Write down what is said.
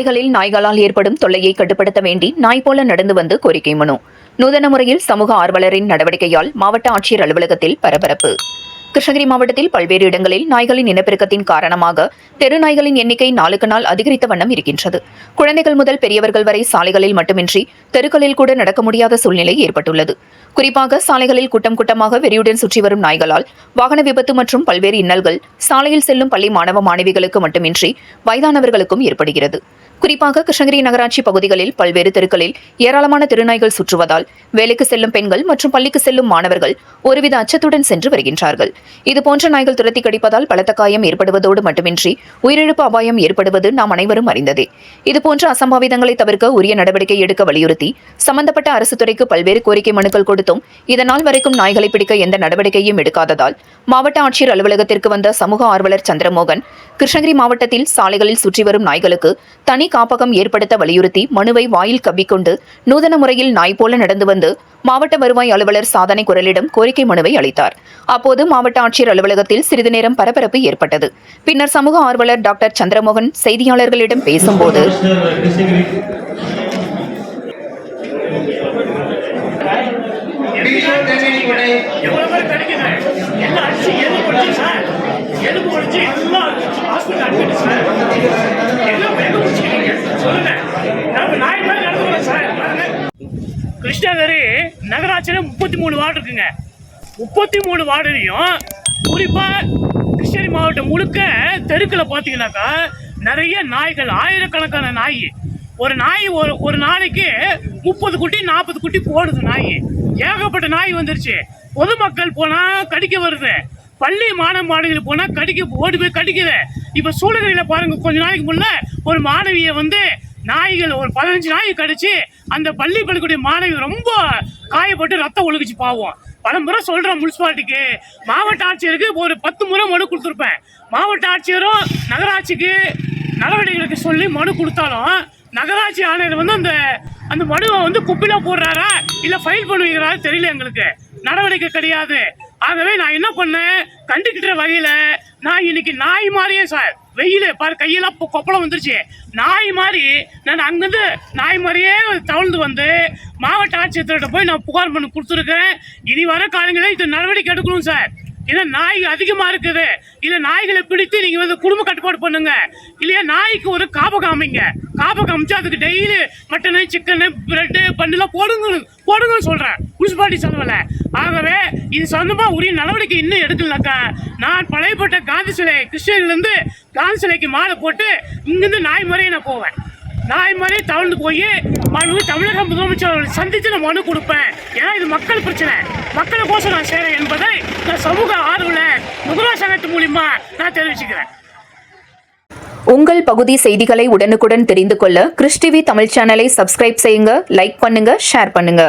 சாலைகளில் நாய்களால் ஏற்படும் தொல்லையை கட்டுப்படுத்த வேண்டி நாய் போல நடந்து வந்து கோரிக்கை மனு. நூதன முறையில் சமூக ஆர்வலரின் நடவடிக்கையால் மாவட்ட ஆட்சியர் அலுவலகத்தில் பரபரப்பு. கிருஷ்ணகிரி மாவட்டத்தில் பல்வேறு இடங்களில் நாய்களின் இனப்பெருக்கத்தின் காரணமாக தெரு நாய்களின் எண்ணிக்கை நாளுக்கு நாள் அதிகரித்த வண்ணம் இருக்கின்றது. குழந்தைகள் முதல் பெரியவர்கள் வரை சாலைகளில் மட்டுமின்றி தெருக்களில் கூட நடக்க முடியாத சூழ்நிலை ஏற்பட்டுள்ளது. குறிப்பாக சாலைகளில் கூட்டம் கூட்டமாக வெறியுடன் சுற்றி வரும் நாய்களால் வாகன விபத்து மற்றும் பல்வேறு இன்னல்கள் சாலையில் செல்லும் பள்ளி மாணவ மாணவிகளுக்கு மட்டுமின்றி வயதானவர்களுக்கும் ஏற்படுகிறது. குறிப்பாக கிருஷ்ணகிரி நகராட்சி பகுதிகளில் பல்வேறு தெருக்களில் ஏராளமான திருநாய்கள் சுற்றுவதால் வேலைக்கு செல்லும் பெண்கள் மற்றும் பள்ளிக்கு செல்லும் மாணவர்கள் ஒருவித அச்சத்துடன் சென்று வருகின்றார்கள். இதுபோன்ற நாய்கள் துரத்தி கடிப்பதால் பலத்த காயம் ஏற்படுவதோடு மட்டுமின்றி உயிரிழப்பு அபாயம் ஏற்படுவது நாம் அனைவரும் அறிந்ததே. இதுபோன்ற அசம்பாவிதங்களை தவிர்க்க உரிய நடவடிக்கை எடுக்க வலியுறுத்தி சம்பந்தப்பட்ட அரசு துறைக்கு பல்வேறு கோரிக்கை மனுக்கள் கொடுத்தும் இதனால் வரைக்கும் நாய்களை பிடிக்க எந்த நடவடிக்கையும் எடுக்காததால் மாவட்ட ஆட்சியர் அலுவலகத்திற்கு வந்த சமூக ஆர்வலர் சந்திரமோகன் கிருஷ்ணகிரி மாவட்டத்தில் சாலைகளில் சுற்றி வரும் நாய்களுக்கு தனி காப்பகம் ஏற்படுத்த வலியுறுத்தி மனுவை வாயில் கவ்விக்கொண்டு நூதன முறையில் நாய் போல நடந்து வந்து மாவட்ட வருவாய் அலுவலர் சாதனை குரலிடம் கோரிக்கை மனுவை அளித்தார். அப்போது மாவட்ட ஆட்சியர் அலுவலகத்தில் சிறிது நேரம் பரபரப்பு ஏற்பட்டது. பின்னர் சமூக ஆர்வலர் டாக்டர் சந்திரமோகன் செய்தியாளர்களிடம் பேசும்போது எலும்பு தேனி கொடை எவ்வளவு பேர் கிடைக்குது எல்லாம் அடிச்சு எலும்பு ஒடிச்சு சார் எலும்பு ஒடிச்சு எல்லாம் ஹாஸ்பிட்டல் அட்மிட் சார் எல்லாம் எங்க முடிச்சுக்கிறீங்க சொல்லுங்க நம்ம நாய் மாதிரி நடந்துக்கிறோம் சார் பாருங்க. கிருஷ்ணகிரி நகராட்சியில் முப்பத்தி மூணு வார்டு இருக்குங்க. முப்பத்தி மூணு வார்டுலையும் குறிப்பாக கிருஷ்ணகிரி மாவட்டம் முழுக்க தெருக்கில் பார்த்தீங்கன்னாக்கா நிறைய நாய்கள் ஆயிரக்கணக்கான நாய். ஒரு நாய் ஒரு ஒரு நாளைக்கு முப்பது குட்டி நாற்பது குட்டி போடுது நாய். ஏகப்பட்ட நாய் வந்துருச்சு. பொதுமக்கள் போனால் கடிக்க வருது. பள்ளி மாணவ மாணவிகள் போனால் கடிக்க ஓடி போய் கடிக்குது இப்போ சூழலில் பாருங்கள் கொஞ்ச நாளைக்கு முன்னே ஒரு மாணவியை வந்து நாய்கள் ஒரு பதினஞ்சு நாய் கடிச்சு அந்த பள்ளி பள்ளிக்கூடிய மாணவி ரொம்ப காயப்பட்டு ரத்தம் ஒழுகுச்சு பாவம். பல முறை சொல்றேன் முனிசிபாலிட்டிக்கு மாவட்ட ஆட்சியருக்கு ஒரு பத்து முறை மனு கொடுத்துருப்பேன். மாவட்ட ஆட்சியரும் நகராட்சிக்கு நடவடிக்கைகளுக்கு சொல்லி மனு கொடுத்தாலும் நகராட்சி ஆணையர் வந்து அந்த அந்த மனுவை வந்து குப்பில போடுறாரா இல்ல ஃபைல் பண்ணுவீங்களா தெரியல எங்களுக்கு. நடவடிக்கை கிடையாது. ஆகவே நான் என்ன பண்ணேன்? கண்டுக்கிட்ட வகையில நான் இன்னைக்கு நாய் மாதிரியே சார். வெயில் பாரு கையெல்லாம் கொப்பளம் வந்துருச்சு. நாய் மாதிரி நான் அங்கேருந்து நாய் மாதிரியே தவழ்ந்து வந்து மாவட்ட ஆட்சியர்கிட்ட போய் நான் புகார் பண்ணி கொடுத்துருக்கேன். இனி வர காலங்களே இது நடவடிக்கை எடுக்கணும் சார். ஏன்னா நாய் அதிகமாக இருக்குது. இல்லை நாய்களை பிடித்து நீங்கள் வந்து குடும்ப கட்டுப்பாடு பண்ணுங்க. இல்லையா நாய்க்கு ஒரு காப்பகம் காமிங்க காப்பகம் காமிச்சு அதுக்கு டெய்லி மட்டனு சிக்கனு பிரெட்டு பண்ணுலாம் போடுங்க போடுங்கன்னு சொல்கிறேன் முனிசிபாலிட்டி செலவில் ஆகவே இது சொந்தமாக உரிய நடவடிக்கை இன்னும் எடுக்கலனாக்கா நான் பழையப்பட்ட காந்தி சிலை கிருஷ்ணகிரிலேருந்து காந்தி சிலைக்கு மாலை போட்டு இங்கேருந்து நாய் முறையை நான் போவேன். நாய் தவழ்ந்து போய் மனு தமிழக முதலமைச்சர் அவர்களை சந்தித்து நான் மனு கொடுப்பேன். ஏன்னா இது மக்கள் பிரச்சனை. மக்களுக்கோசம் நான் செய்கிறேன் என்பதை நான் சமூக ஆர்வல முதல்வர் சங்கத்து மூலியமா நான் தெரிவிச்சுக்கிறேன். உங்கள் பகுதி செய்திகளை உடனுக்குடன் தெரிந்து கொள்ள கிறிஸ்டிவி தமிழ் சேனலை சப்ஸ்கிரைப் செய்யுங்க லைக் பண்ணுங்க ஷேர் பண்ணுங்க.